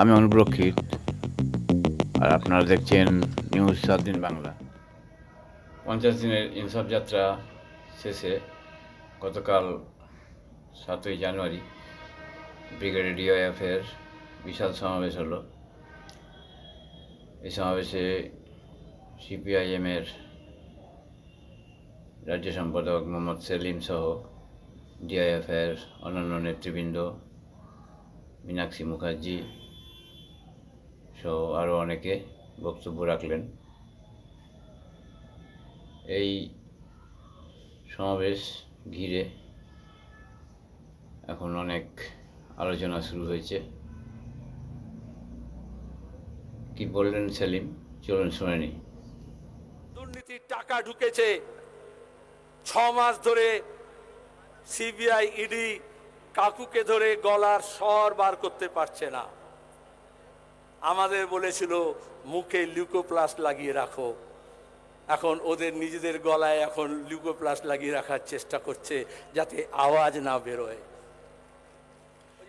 আমি অনুপ্রক্ষিত আর আপনারা দেখছেন নিউজ সাত দিন বাংলা। পঞ্চাশ দিনের ইনসাফ যাত্রা শেষে গতকাল সাতই জানুয়ারি ব্রিগেড ডিওএফের বিশাল সমাবেশ হলো। এই সমাবেশে সিপিআইএমের রাজ্য সম্পাদক মোহাম্মদ সেলিম সহ ডিআইএফের অন্যান্য নেতৃবৃন্দ মীনাক্ষী মুখার্জি সহ আরও অনেকে বক্তব্য রাখলেন। এই সমাবেশ ঘিরে এখন অনেক আলোচনা শুরু হয়েছে। কি বললেন সেলিম? চলুন শুনে নিই। দুর্নীতির টাকা ঢুকেছে। ছ মাস ধরে সিবিআই ইডি কাকুকে ধরে গলার স্বর বার করতে পারছে না। আমাদের বলেছিল মুখে লিউকোপ্লাস্ট লাগিয়ে রাখো। এখন ওদের নিজেদের গলায় এখন লিউকোপ্লাস্ট লাগিয়ে রাখার চেষ্টা করছে যাতে আওয়াজ না বেরোয়।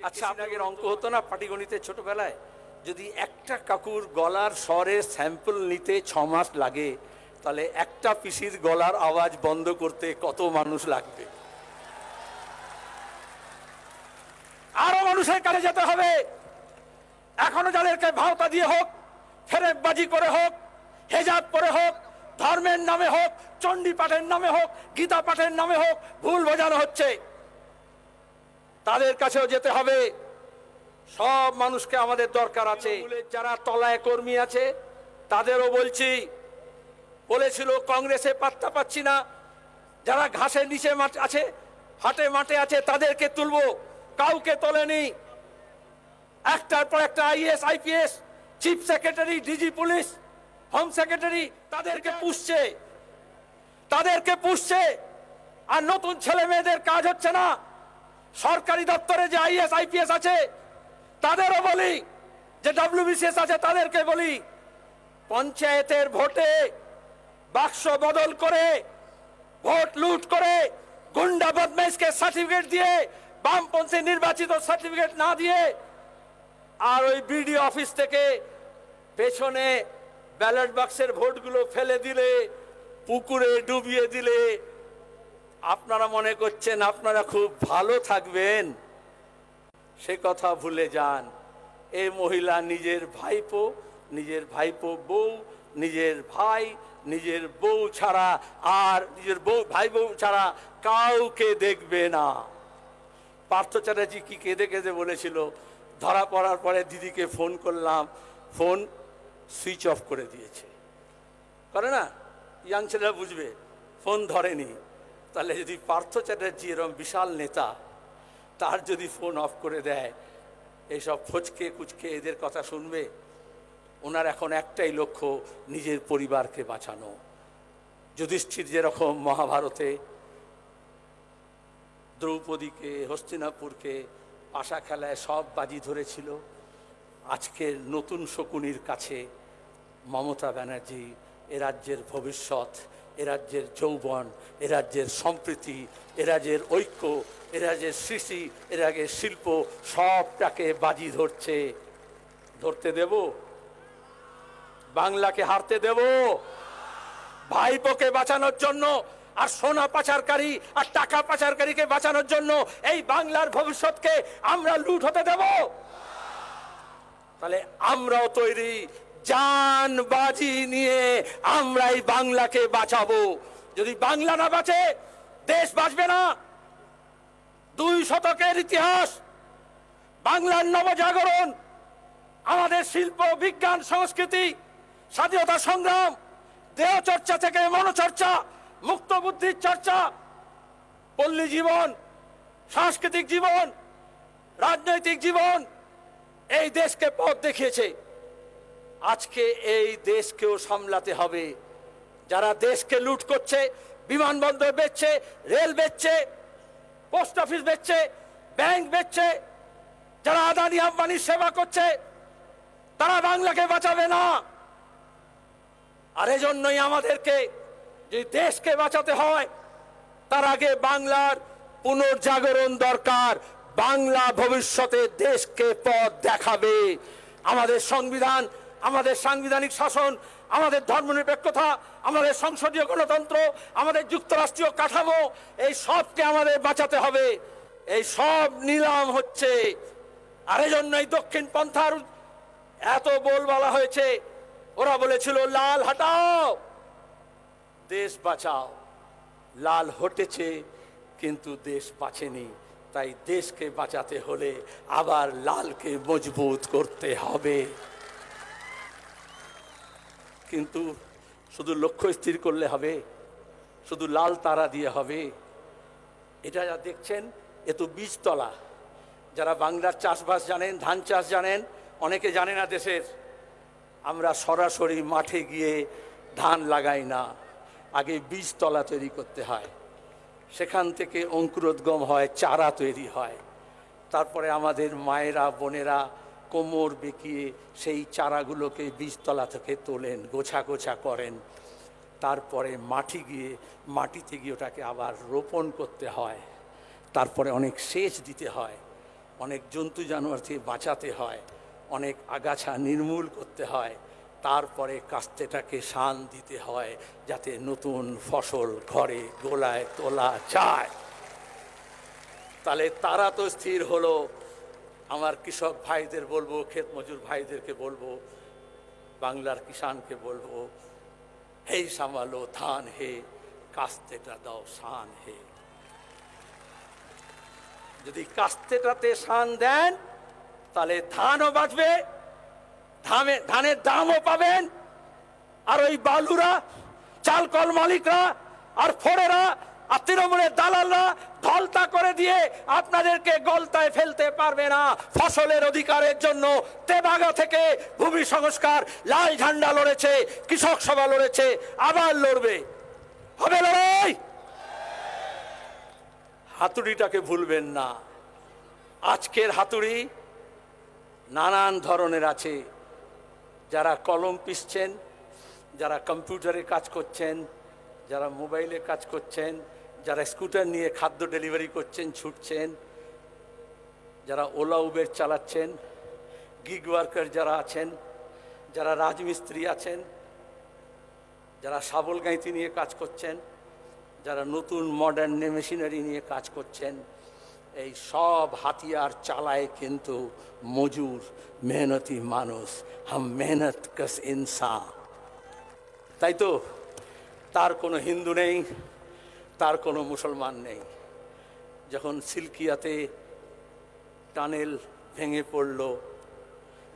আচ্ছা আপনাদের অঙ্ক হতো না পাটিগণিতে ছোটবেলায়? যদি একটা কাকুর গলার স্বরের স্যাম্পল নিতে ছ মাস লাগে তাহলে একটা পিসির গলার আওয়াজ বন্ধ করতে কত মানুষ লাগবে? আরও মানুষের কাছে যেতে হবে! এখনও যাদেরকে ভাওতা দিয়ে হোক, ফেরেববাজি করে হোক, হেজাব করে হোক, ধর্মের নামে হোক চণ্ডী পাঠের নামে হোক গীতা পাঠের নামে হোক, ভুল বোঝানো হচ্ছে। তাদের কাছেও যেতে হবে। সব মানুষকে আমাদের দরকার আছে। যারা তলায় কর্মী আছে, তাদেরও বলছি, বলেছিল কংগ্রেসে পাত্তা পাচ্ছি না। যারা ঘাসের নিচে আছে, হাটে মাঠে আছে, তাদেরকে তুলবো। কাউকে তোলেনি। একটার পর একটা IS IPS chief secretary DG police home secretary তাদেরকে পুষছে। তাদেরকে পুষছে। আর নতুন ছেলে মেয়েদের কাজ হচ্ছে না। সরকারি দপ্তরে যে আইএস আইপিএস আছে তাদেরও বলি যে ডব্লিউবিসিএস আছে তাদেরকে বলি পঞ্চায়েতের ভোটে বাক্স বদল করে ভোট লুট করে গুন্ডা বদমাইশকে সার্টিফিকেট দিয়ে বামপন্থী নির্বাচিত সার্টিফিকেট না দিয়ে আর ওই বিডি অফিস থেকে পেছনে ব্যালট বাক্সের ভোটগুলো ফেলে দিলে, পুকুরে ডুবিয়ে দিলে, আপনারা মনে করছেন আপনারা খুব ভালো থাকবেন? সে কথা ভুলে যান। এ মহিলা নিজের ভাইপো নিজের ভাইপো বউ, নিজের ভাই, নিজের বউ ছাড়া আর নিজের বউ, ভাই বউ ছাড়া কাউকে দেখবে না। পার্থ চ্যাটার্জি কি কেঁদে কেঁদে বলেছিল ধরা পড়ার পরে দিদিকে ফোন করলাম, ফোন সুইচ অফ করে দিয়েছে। করে না? ইয়াং ছেলেরা বুঝবে, ফোন ধরেনি। তাহলে যদি পার্থ চ্যাটার্জি এরকম বিশাল নেতা, তার যদি ফোন অফ করে দেয় এইসব ফচকে কুচকে এদের কথা শুনবে, ওনার এখন একটাই লক্ষ্য, নিজের পরিবারকে বাঁচানো। যুধিষ্ঠির যেরকম মহাভারতে, দ্রৌপদীকে, হস্তিনাপুরকে পাশা খেলায় সব বাজি ধরেছিল। আজকের নতুন শকুনির কাছে মমতা ব্যানার্জি, এ রাজ্যের ভবিষ্যৎ, এ রাজ্যের যৌবন, এ রাজ্যের সম্প্রীতি, এ রাজ্যের ঐক্য, এ রাজ্যের সৃষ্টি, এ রাজ্যের শিল্প, সবটাকে বাজি ধরছে। ধরতে দেব? বাংলাকে হারতে দেব? ভাইপোকে বাঁচানোর জন্য আর সোনা পাচারকারী আর টাকা পাচারকারীকে বাঁচানোর জন্য এই বাংলার ভবিষ্যৎকে আমরা লুট হতে দেব। তাহলে আমরাও তৈরি জান বাজি নিয়ে আমরা এই বাংলাকে বাঁচাবো। যদি বাংলা না বাঁচে, দেশ বাঁচবে না। দুই শতকের ইতিহাস, বাংলার নবজাগরণ, আমাদের শিল্প, বিজ্ঞান, সংস্কৃতি, স্বাধীনতা সংগ্রাম, দেহচর্চা থেকে মনোচর্চা মুক্ত বুদ্ধির চর্চা, পল্লী জীবন, সাংস্কৃতিক জীবন, রাজনৈতিক জীবন, এই দেশকে পথ দেখিয়েছে। আজকে এই দেশকেও সামলাতে হবে। যারা দেশকে লুট করছে, বিমানবন্দর বেচছে, রেল বেচছে, পোস্ট অফিস বেচছে, ব্যাংক বেচছে, যারা আদানি আম্বানির সেবা করছে, তারা বাংলাকে বাঁচাবে না। আর এজন্যই আমাদেরকে যদি দেশকে বাঁচাতে হয়, তার আগে বাংলার পুনর্জাগরণ দরকার। বাংলা ভবিষ্যতে দেশকে পথ দেখাবে। আমাদের সংবিধান, আমাদের সাংবিধানিক শাসন, আমাদের ধর্মনিরপেক্ষতা, আমাদের সংসদীয় গণতন্ত্র, আমাদের যুক্তরাষ্ট্রীয় কাঠামো, এই সবকে আমাদের বাঁচাতে হবে। এই সব নিলাম হচ্ছে। আর এই জন্য এই দক্ষিণ পন্থার এত বলবালা হয়েছে। ওরা বলেছিল, লাল, হাটাও। দেশ বাঁচাও। লাল হটেছে, কিন্তু দেশ বাঁচেনি। তাই দেশকে বাঁচাতে হলে আবার লালকে মজবুত করতে হবে। কিন্তু শুধু লক্ষ্য স্থির করলে হবে, শুধু লাল তারা দিয়ে হবে। এটা যা দেখছেন, এ তো বীজতলা। যারা বাংলার চাষবাস জানেন, ধান চাষ জানেন, অনেকে জানে না দেশের। আমরা সরাসরি মাঠে গিয়ে ধান লাগাই না। আগে বীজতলা তৈরি করতে হয়। সেখান থেকে অঙ্কুরোদ্গম হয়, চারা তৈরি হয়। তারপরে আমাদের মায়েরা, বোনেরা কোমর বেঁকিয়ে সেই চারাগুলোকে বীজতলা থেকে তোলেন, গোছা গোছা করেন। তারপরে মাটি গিয়ে, মাটিতে গিয়ে ওটাকে আবার রোপণ করতে হয়। তারপরে অনেক সেচ দিতে হয়, অনেক জন্তু জানোয়ার থেকে বাঁচাতে হয়, অনেক আগাছা নির্মূল করতে হয়। তারপরে কাস্তেটাকে শান দিতে হয় যাতে নতুন ফসল ঘরে গোলায় তোলা যায়। তাহলে তারা তো স্থির হলো। আমার কৃষক ভাইদের বলব, ক্ষেত মজুর ভাইদেরকে বলব, বাংলার কিষানকে বলব, হেই সামালো ধান হে, কাস্তেটা দাও শান হে। যদি কাস্তেটাতে শান দেন, তাহলে ধানও বাঁচবে। ধানের দামও পাবেন। আর ওই বালুরা, চাল কল মালিকরা, আর ফোরেরা, আর তৃণমূলের দালালরা ধলতা করে দিয়ে আপনাদেরকে গলতায় ফেলতে পারবে না। ফসলের অধিকারের জন্য তেবাগা থেকে ভূমি সংস্কার লাল ঝান্ডা লড়েছে, কৃষক সভা লড়েছে, আবার লড়বে। হবে লড়াই? হাতুড়িটাকে ভুলবেন না। আজকের হাতুড়ি নানান ধরনের আছে। যারা কলম পিসছেন, যারা কম্পিউটারে কাজ করছেন, যারা মোবাইলে কাজ করছেন, যারা স্কুটার নিয়ে খাদ্য ডেলিভারি করছেন, ছুটছেন, যারা ওলা, উবের চালাচ্ছেন গিগ ওয়ার্কার যারা আছেন, যারা রাজমিস্ত্রি আছেন, যারা শাবল গাঁইতি নিয়ে কাজ করছেন, যারা নতুন মডার্ন মেশিনারি নিয়ে কাজ করছেন এই সব হাতিয়ার চালায় কিন্তু মজুর, মেহনতি মানুষ। হাম মেহনত কস ইনসান। তাই তো, তার কোনো হিন্দু নেই, তার কোনো মুসলমান নেই। যখন সিলকিয়াতে টানেল ভেঙে পড়ল,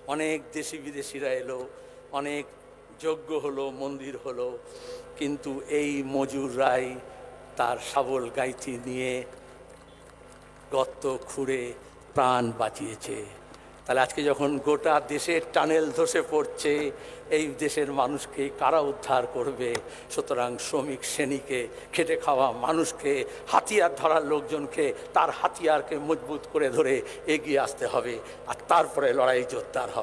অনেক দেশি বিদেশিরা এলো, অনেক যজ্ঞ হলো, মন্দির হলো, কিন্তু এই মজুররাই তার শাবল গাইতি নিয়ে গর্ত খুঁড়ে প্রাণ বাঁচিয়েছে। তাহলে আজকে যখন গোটা দেশের টানেল ধসে পড়ছে, এই দেশের মানুষকে কারা উদ্ধার করবে? সুতরাং শ্রমিক শ্রেণীকে, খেটে খাওয়া মানুষকে, হাতিয়ার ধরার লোকজনকে, তার হাতিয়ারকে মজবুত করে ধরে এগিয়ে আসতে হবে। আর তারপরে লড়াই জোরদার হবে।